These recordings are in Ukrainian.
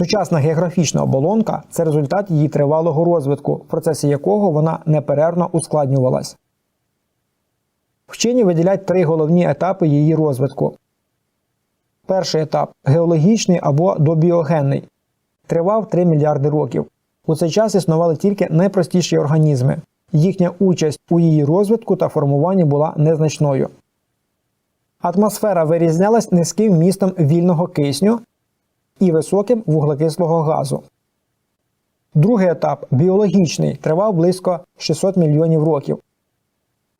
Сучасна географічна оболонка це результат її тривалого розвитку, в процесі якого вона неперервно ускладнювалась. Вчені виділяють три головні етапи її розвитку. Перший етап геологічний або добіогенний. Тривав 3 мільярди років. У цей час існували тільки найпростіші організми. Їхня участь у її розвитку та формуванні була незначною. Атмосфера вирізнялась низьким містом вільного кисню і високим вуглекислого газу. Другий етап біологічний тривав близько 600 мільйонів років.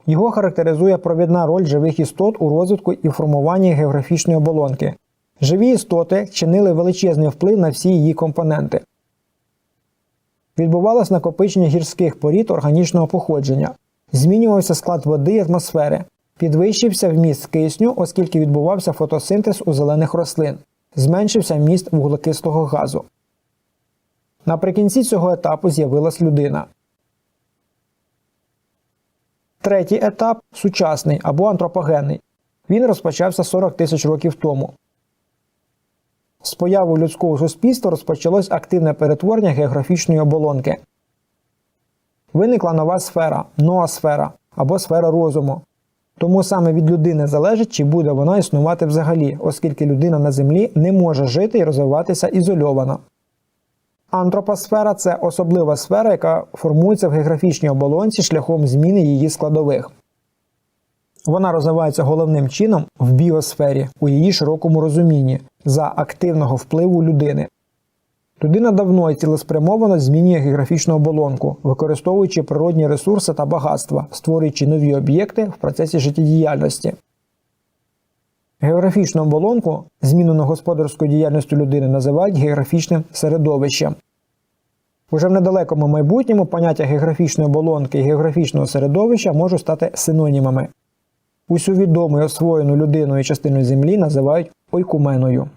Його характеризує провідна роль живих істот у розвитку і формуванні географічної оболонки. Живі істоти чинили величезний вплив на всі її компоненти. Відбувалось накопичення гірських порід органічного походження, змінювався склад води і атмосфери, підвищився вміст кисню, оскільки відбувався фотосинтез у зелених рослин, зменшився вміст вуглекислого газу. Наприкінці цього етапу з'явилась людина. Третій етап сучасний або антропогенний. Він розпочався 40 тисяч років тому. З появою людського суспільства розпочалось активне перетворення географічної оболонки. Виникла нова сфера ноосфера або сфера розуму. Тому саме від людини залежить, чи буде вона існувати взагалі, оскільки людина на землі не може жити і розвиватися ізольовано. Антропосфера це особлива сфера, яка формується в географічній оболонці шляхом зміни її складових. Вона розвивається головним чином в біосфері у її широкому розумінні за активного впливу людини. Людина давно і цілеспрямовано змінює географічну оболонку, використовуючи природні ресурси та багатства, створюючи нові об'єкти в процесі життєдіяльності. Географічну оболонку, змінену господарською діяльністю людини, називають географічним середовищем. Уже в недалекому майбутньому поняття географічної оболонки і географічного середовища можуть стати синонімами. Усю відому і освоєну людиною частину землі називають ойкуменою.